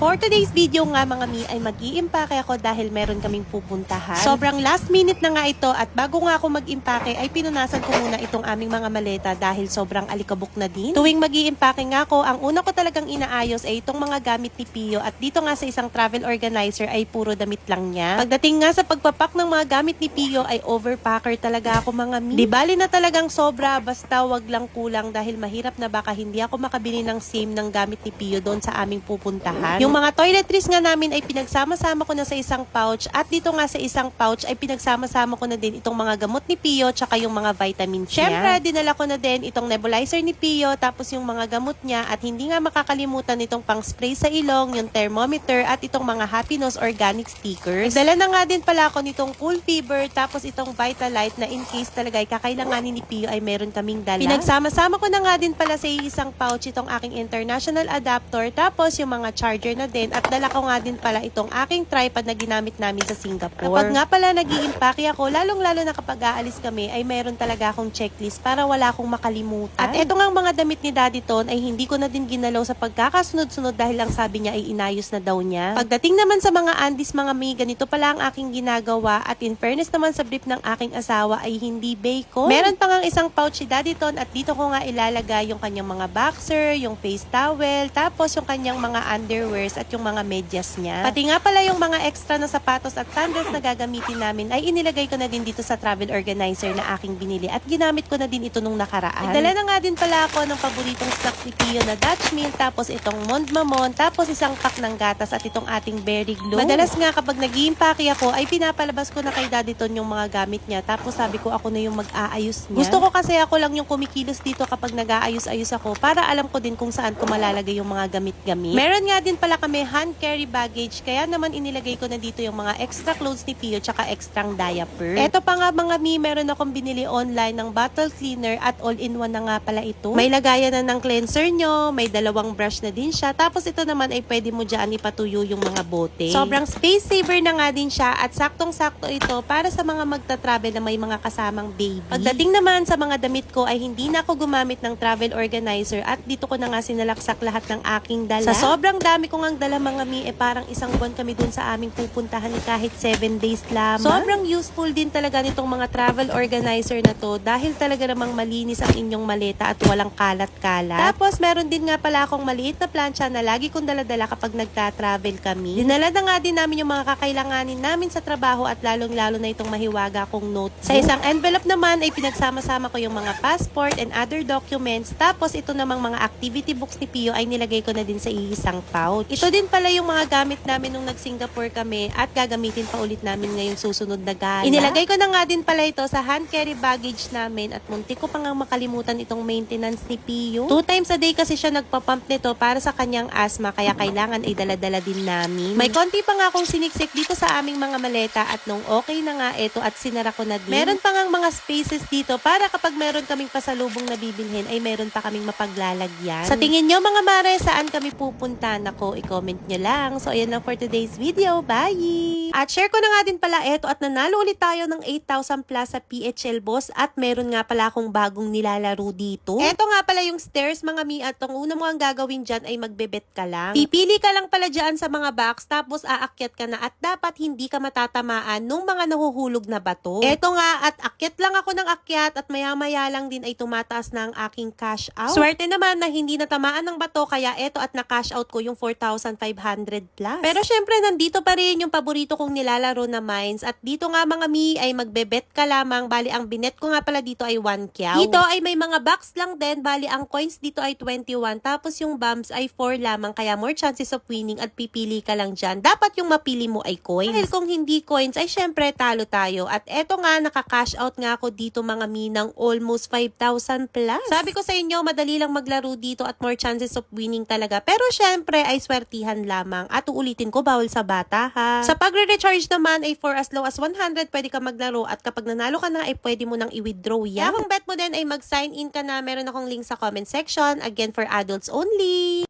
For today's video nga mga mi ay mag-iimpake ako dahil meron kaming pupuntahan. Sobrang last minute na nga ito at bago nga ako mag-impake ay pinunasan ko muna itong aming mga maleta dahil sobrang alikabok na din. Tuwing mag-iimpake nga ako, ang una ko talagang inaayos ay itong mga gamit ni Pio at dito nga sa isang travel organizer ay puro damit lang niya. Pagdating nga sa pagpapak ng mga gamit ni Pio ay overpacker talaga ako mga mi. Di bali na talagang sobra basta wag lang kulang dahil mahirap na baka hindi ako makabili ng same ng gamit ni Pio doon sa aming pupuntahan. Yung mga toiletries nga namin ay pinagsama-sama ko na sa isang pouch at dito nga sa isang pouch ay pinagsama-sama ko na din itong mga gamot ni Pio tsaka yung mga vitamins Syempre, dinala ko na din itong nebulizer ni Pio tapos yung mga gamot niya at hindi nga makakalimutan itong pang spray sa ilong, yung thermometer at itong mga happiness organic stickers. Dala na nga din pala ako nitong cool fever tapos itong Vitalite na in case talaga ay kakailanganin ni Pio ay meron kaming dala. Pinagsama-sama ko na nga din pala sa isang pouch itong aking international adapter tapos yung mga charger na din at dala ko nga din pala itong aking tripod na ginamit namin sa Singapore. Kapag nga pala nag impake ako, lalong-lalo na kapag aalis kami ay meron talaga akong checklist para wala akong makalimutan. At eto nga ang mga damit ni Daddy Ton ay hindi ko na din ginalaw sa pagkakasunod-sunod dahil ang sabi niya ay inayos na daw niya. Pagdating naman sa mga andis mga mi, ganito pala ang aking ginagawa at in fairness naman sa brief ng aking asawa ay hindi bacon. Meron pa nga isang pouch si Daddy Ton at dito ko nga ilalagay yung kanyang mga boxer, yung face towel, tapos yung kanyang mga underwears at yung mga medyas niya. Pati nga pala yung mga extra na sapatos at sandals na gagamitin namin ay inilagay ko na din dito sa travel organizer na aking binili at ginamit ko na din ito nung nakaraan. Dala na nga din pala ako ng paboritong snacks ni Pio na Dutch Mill, tapos itong Mond Mamon, tapos isang pack ng gatas at itong ating Berry Glow. Madalas nga kapag nag ako ay pinapalabas ko na kay Daddy Ton yung mga gamit niya tapos sabi ko ako na yung mag-aayos niya. Gusto ko kasi ako lang yung kumikilos dito kapag nag-aayos-ayos ako para alam ko din kung saan ko malalagay yung mga gamit-gamit. Meron nga din pala kami hand carry baggage kaya naman inilagay ko na dito yung mga extra clothes ni Pio tsaka extrang diaper. Eto pa nga mga mi, meron akong binili online ng bottle cleaner at all-in-one na nga pala ito. May lagayan na ng cleanser nyo, may dalawang brush na din siya, tapos ito naman ay pwede mo dyan ipatuyo yung mga bote. Sobrang space saver na nga din siya at saktong-sakto ito para sa mga magta-travel na may mga kasamang baby. Pagdating naman sa mga damit ko ay hindi na ako gumamit ng travel organizer at dito ko na nga sinalaksak lahat ng aking dala. Sa sobrang dami ko ngang dala mga mi, eh parang isang buwan kami dun sa aming pupuntahan ni kahit 7 days lamang. Sobrang useful din talaga nitong mga travel organizer na to dahil talaga namang malinis ang inyong maleta at walang kalat-kalat. Tapos meron din nga pala akong maliit na plancha na lagi kong daladala kapag nagta-travel kami. Dinala na nga din namin yung mga kakailanganin namin sa trabaho at lalong-lalo na itong mahiwaga kong note. Sa isang envelope naman ay pinagsama-sama ko yung mga passport and other documents. Tapos ito namang mga activity books ni Pio ay nilagay ko na din sa isang pouch. Ito din pala yung mga gamit namin nung nag-Singapore kami at gagamitin pa ulit namin ngayong susunod na gala. Inilagay ko na nga din pala ito sa hand carry baggage namin at muntik ko pa nga makalimutan itong maintenance ni Pio. Two times a day kasi siya nagpapump nito para sa kanyang asthma kaya kailangan ay dala-dala din namin. May konti pa nga akong siniksik dito sa aming mga maleta at nung okay na nga ito at sinara ko na din. Meron pa nga mga spaces dito para kapag meron kaming pasalubong na bibilhin ay meron pa kaming mapaglalagyan. Sa tingin nyo mga mare, saan kami pupunta? Nako, i-comment nyo lang. So, ayan lang for today's video. Bye! At share ko na nga din pala ito at nanalo ulit tayo ng 8,000 plus sa PHL Boss at meron nga pala akong bagong nilalaro dito. Ito nga pala yung stairs mga mi at ang una mo ang gagawin dyan ay magbebet ka lang. Pipili ka lang pala dyan sa mga box tapos aakyat ka na at dapat hindi ka matatamaan nung mga nahuhulog na bato. Ito nga at akyat lang ako ng akyat at maya-maya lang din ay tumataas na ang aking cash out. Swerte naman na hindi natamaan ng bato kaya eto at na-cash out ko yung 4,500 plus. Pero syempre nandito pa rin yung paborito kong nilalaro na mines at dito nga mga mi ay magbebet ka lamang bali ang binet ko nga pala dito ay 1 kyaw. Dito ay may mga box lang din bali ang coins dito ay 21 tapos yung bombs ay 4 lamang kaya more chances of winning at pipili ka lang dyan. Dapat yung mapili mo ay coins. Dahil kung hindi coins ay syempre talo tayo at eto nga naka-cash out nga ako dito mga mi ng almost 5,000 plus. Sabi ko sa inyo madali lang maglaro dito at more chances of winning talaga pero syempre ay swertihan lamang at uulitin ko bawal sa bata ha. Sa pagre-recharge naman ay for as low as 100 pwede ka maglaro at kapag nanalo ka na ay pwede mo nang i-withdraw yan. Kung bet mo din ay mag-sign in ka na meron akong link sa comment section again for adults only.